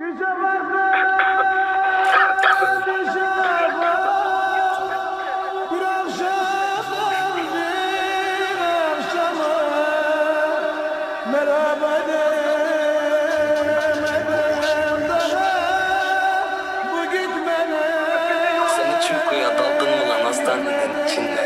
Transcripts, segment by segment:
Hiç uykuya daldın mı lan hastanenin içinde?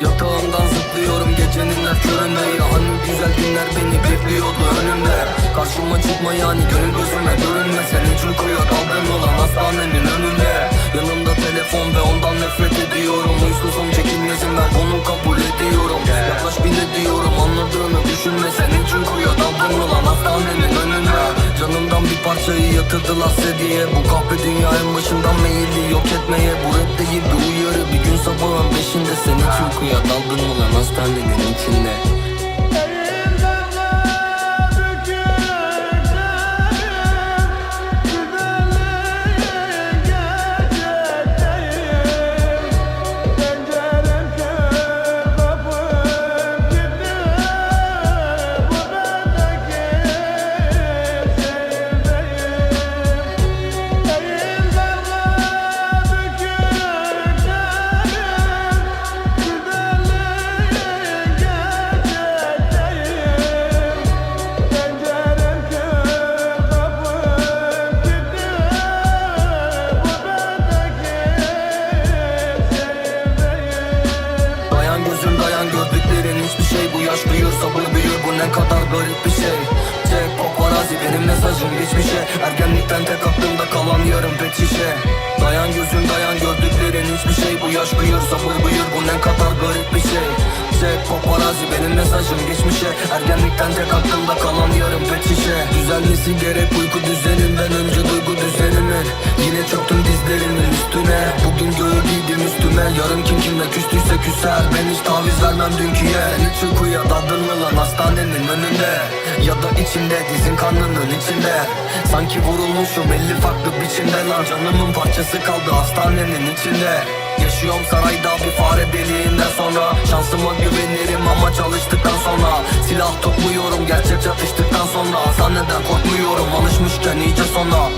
Yatağımdan zıplıyorum gecenin her köründe Ya hani güzel günler beni bekliyordu önümde Karşıma çıkma yani gönül gözüme görünme. Sen hiç uykuya daldın mı lan hastanenin önünde Yanımda telefon ve ondan nefret ediyorum. Huysuzum çekinmezim ben bunu kabul ediyorum. Yaklaş bile diyorum anladığını düşünme. Sen hiç uykuya daldın mı lan hastanenin önünde Canımdan bir parçayı yatırdılar sediye. Bu kahpe dünya en başından meyilli yok etmeye. Bu rap değil bir uyarı. Bir gün sabahın beşinde Sen hiç uykuya daldın mı lan hastanenin içinde benim mesajım geçmişe. Ergenlikten tek aklımda kalan yarım pet şişe Dayan gözüm dayan gördüklerin. Hiçbir şey Bu yaş büyür sabır büyür bu ne kadar garip bir şey. Çek paparazzi benim mesajım geçmişe. Ergenlikten tek aklımda kalan yarım pet şişe Düzenlisi gerek uyku Yarın kim kimle küstüyse küser. Ben hiç taviz vermem dünküye. Sen hiç uykuya daldın mı lan hastanenin önünde? Ya da içinde dizin kanının içinde. Sanki vurulmuşum elli farklı biçimde lan. Canımın parçası kaldı hastanenin içinde. Yaşıyorum sarayda bir fare deliğinden sonra. Şansıma güvenirim ama çalıştıktan sonra. Silah topluyorum gerçek çatıştıktan sonra. Hastaneden korkmuyorum alışmışken iyice sonra